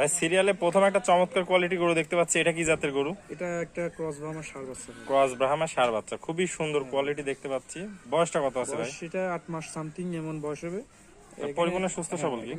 ভাই সিরিয়ালে প্রথম একটা চমৎকার কোয়ালিটি গরু দেখতে পাচ্ছি। এটা কি জাতের গরু? এটা একটা ক্রস ব্রাহ্মা সার বাচ্চা ক্রস ব্রাহ্মা সার বাচ্চা। খুবই সুন্দর কোয়ালিটি দেখতে পাচ্ছি। বয়সটা কত আছে ভাই? সেটা আট মাস সামথিং এমন বয়স হবে। পরিপূর্ণ সুস্থ সবল কি?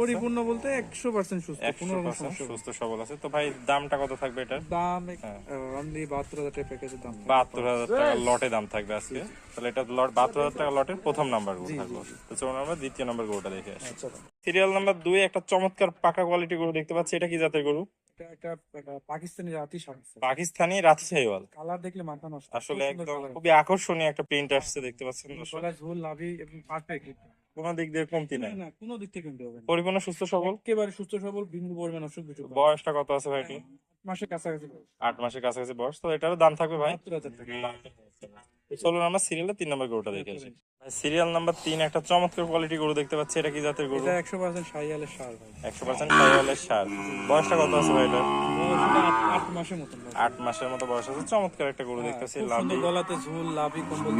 পরিপূর্ণ বলতে একশো পার্সেন্ট সুস্থ একশো কোনো রকম পার্সেন্ট সমস্যা হবে। না। সুস্থ সবল আছে। তো ভাই দামটা কত থাকবে এটার? দাম হ্যাঁ। অনলি বাহাত্তর হাজার টাকা প্যাকেজের দাম থাকবে। বাহাত্তর হাজার টাকা লটে দাম থাকবে আজকে। তাহলে এটা লট বাহাত্তর হাজার টাকা লটের প্রথম নাম্বার জি, থাকবে তো চলুন আমরা দ্বিতীয় নাম্বার গরুটা দেখে আসি। আচ্ছা। সিরিয়াল নাম্বার দুই একটা চমৎকার পাকা কোয়ালিটি গরু দেখতে পাচ্ছি। এটা কি জাতের গরু? এটা একটা একটা পাকিস্তানি রাতি পাকিস্তানি রাতি কালার দেখলে মাথা নষ্ট। আসলে একদম খুবই আকর্ষণীয় একটা প্রিন্ট আসছে দেখতে পাচ্ছেন ঝোল লাভি এবং পারফেক্ট কোনো দিক দিয়ে কমতি নাই। না কোনো দিক থেকে কিনতে হবে পরিপূর্ণ সুস্থ সবল? একেবারে সুস্থ সবল বিন্দু পরিমাণ অসুখ বিসুখ বয়সটা কত আছে ভাই কি মাসের কাছাকাছি আট মাসের কাছাকাছি বয়স তো এটারও দাম থাকবে ভাই? চলুন আমরা সিরিয়ালে তিন নম্বর গরুটা দেখে আসি। সিরিয়াল নাম্বার তিন একটা চমৎকার কোয়ালিটি গরু দেখতে পাচ্ছি। এটা কি জাতের গরু? এটা একশো পার্সেন্ট সাইয়ালের সার ভাই। একশো পার্সেন্ট সাইওয়ালের সার। বয়সটা কত আছে ভাই এটার এটা আট- মাসের বয়স। আট মাসের মতো বয়স আছে। চমৎকার একটা গরু দেখতেছি খুব লাভি। সুন্দর গলাতে ঝোল লাভি কম্বল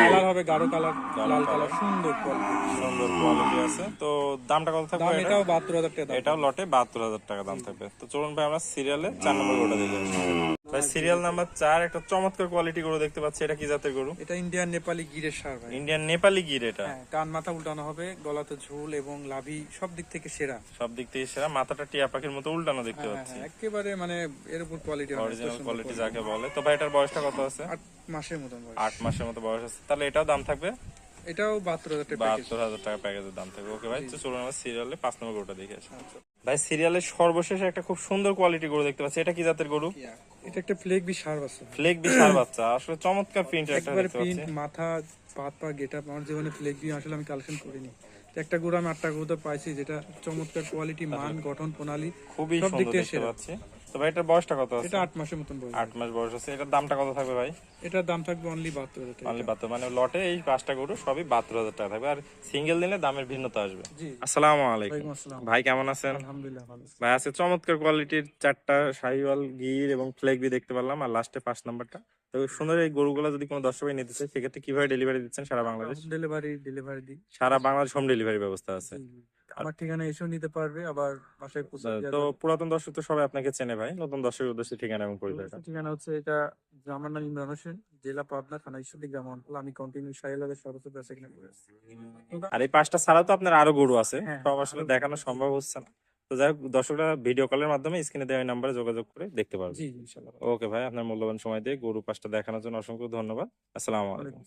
কালার হবে গাঢ় কালার লাল কালার সুন্দর কোয়ালিটি সুন্দর কোয়ালিটি আছে। তো দামটা কত থাকবে এটাও বাহাত্তর হাজার টাকা এটাও লটে বাহাত্তর হাজার টাকা দাম থাকবে। তো চলুন ভাই আমরা সিরিয়ালে চার নম্বর গরুটা দেখে ভাই সিরিয়াল নাম্বার চার একটা চমৎকার কোয়ালিটি গরু দেখতে পাচ্ছি। এটা কি জাতের গরু? এটা ইন্ডিয়ান নেপালি গিরের সার ভাই। ইন্ডিয়ান নেপালি গির এটা। হ্যাঁ কান মাথা উল্টানো হবে গলাতে ঝোল এবং লাভি সব দিক থেকে সেরা। সব দিক থেকে সেরা মাথাটা টিয়া পাখির মতো উল্টানো দেখতে হ্যাঁ, পাচ্ছি। হ্যাঁ, একেবারে মানে এর উপর কোয়ালিটি অরিজিনাল কোয়ালিটি যাকে বলে। তো ভাই এটার বয়সটা কত আছে? আট মাসের মতন বয়স। আট মাসের মতো বয়স আছে। তাহলে এটাও দাম থাকবে? এটাও বাহাত্তর হাজার টাকা বাহাত্তর হাজার টাকা প্যাকেজের দাম থাকবে। ওকে ভাই তো চলুন আমরা সিরিয়ালে পাঁচ নম্বর গরুটা দেখে আসি। ভাই সিরিয়ালের সর্বশেষ একটা খুব সুন্দর কোয়ালিটি গরু দেখতে পাচ্ছি। এটা কি জাতের গরু? এটা একটা ফ্লেক বি সার আছে। ফ্লেক বাচ্চা আসলে চমৎকার প্রিন্ট একটা দেখতে প্রিন্ট মাথা পাত পা গেটআপ আমার জীবনে ফ্লেক বি আসলে আমি কালেকশন করিনি। একটা গরু আমি আটটা গরুতে পাইছি যেটা চমৎকার কোয়ালিটি মান গঠন প্রণালী খুবই সুন্দর দেখতে পাচ্ছি। তো ভাই এটার বয়সটা কত আছে? এটা আট মাসের মতন বয়স। আট মাস বয়স আছে। এটার দামটা কত থাকবে ভাই? এটার দাম থাকবে অনলি টাকা। অনলি বাহাত্তর মানে লটে এই পাঁচটা গরু সবই টাকা থাকবে। আর সিঙ্গেল দিলে দামের ভিন্নতা আসবে। জি। আসসালামু আলাইকুম। ওয়ালাইকুম আসসালাম। ভাই কেমন আছেন? আলহামদুলিল্লাহ ভালো আছি। ভাই আছে চমৎকার কোয়ালিটির চারটা শাহিওয়াল গির এবং ফ্লেগ বি দেখতে পারলাম। আর লাস্টে পাঁচ নাম্বারটা তো সুন্দর এই গরুগুলো যদি কোনো দর্শক ভাই নিতে চায় সেক্ষেত্রে কীভাবে ডেলিভারি দিচ্ছেন? সারা বাংলাদেশ? ডেলিভারি ডেলিভারি দিই। সারা বাংলাদেশ হোম ডেলিভারি ব্যবস্থা আছে। আমার ঠিকানা এসেও নিতে পারবে আবার বাসায় পৌঁছে তো পুরাতন দর্শক তো সবাই আপনাকে চেনে ভাই নতুন দর্শকের উদ্দেশ্যে ঠিকানা এবং পরিচয়টা। ঠিকানা হচ্ছে এটা আমার নাম ইমরান হোসেন জেলা পাবনা থানা ঈশ্বরদী গ্রাম অঞ্চল। আমি কন্টিনিউ সাহেলাদের সর্বোচ্চ বেচা কিনা করে আর এই পাঁচটা ছাড়াও তো আপনার আরও গরু আছে হ্যাঁ, সব আসলে দেখানো সম্ভব হচ্ছে না। তো যাই হোক দর্শকরা ভিডিও কলের মাধ্যমে স্ক্রিনে দেওয়া নাম্বারে যোগাযোগ করে দেখতে পারবে ওকে ভাই আপনার মূল্যবান সময় দিয়ে গরু পাঁচটা দেখানোর জন্য অসংখ্য ধন্যবাদ। আসসালামু আলাইকুম।